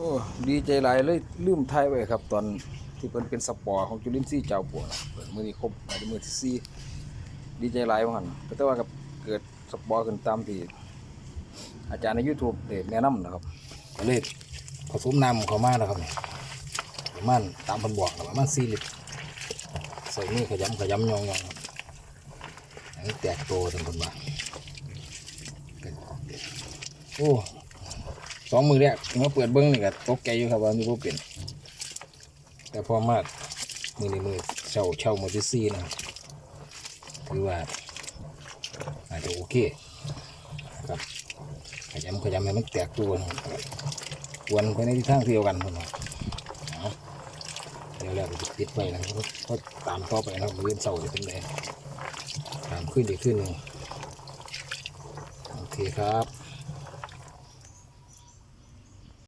โอ้ดีใจหลายเลยลืมไทยไว้ครับ ตอนที่เพิ่นเป็นสปอร์ของจุลินทรีย์เจ้าปัวนะเปิดมือนี้ครบอาจจะมือที่สี่ดีใจหลายว่าหันแต่ว่ากับเกิดสปอร์ขึ้นตามที่อาจารย์ใน YouTube ได้แนะนำนะครับก็เลยผสมน้ำเขามานะครับนี่ประมาณตามพันบอกประมาณ4ลิตรใส่นี่ขยำขยำยองๆครับอันนี้แตกโตทั้งคนว่าโอ้ สองมือแรกมาเปิดเบิ้งนี่ก็ตกใจอยู่ครับว่ามีผู้เปลี่ยนแต่พอมามือในมือเช่าเช่ามือที่สี่นะหรือว่าอาจจะโอเคครับขยำขยำให้มันแตกตัวนะควนไปในทิศทางเดียวกันคนะเอาเดี๋ยวแล้วก็จะติดไว้นะครับก็ตามต่อไปนะครับมือเสาจะเป็นไงตามขึ้นอีขึ้นโอเคครับ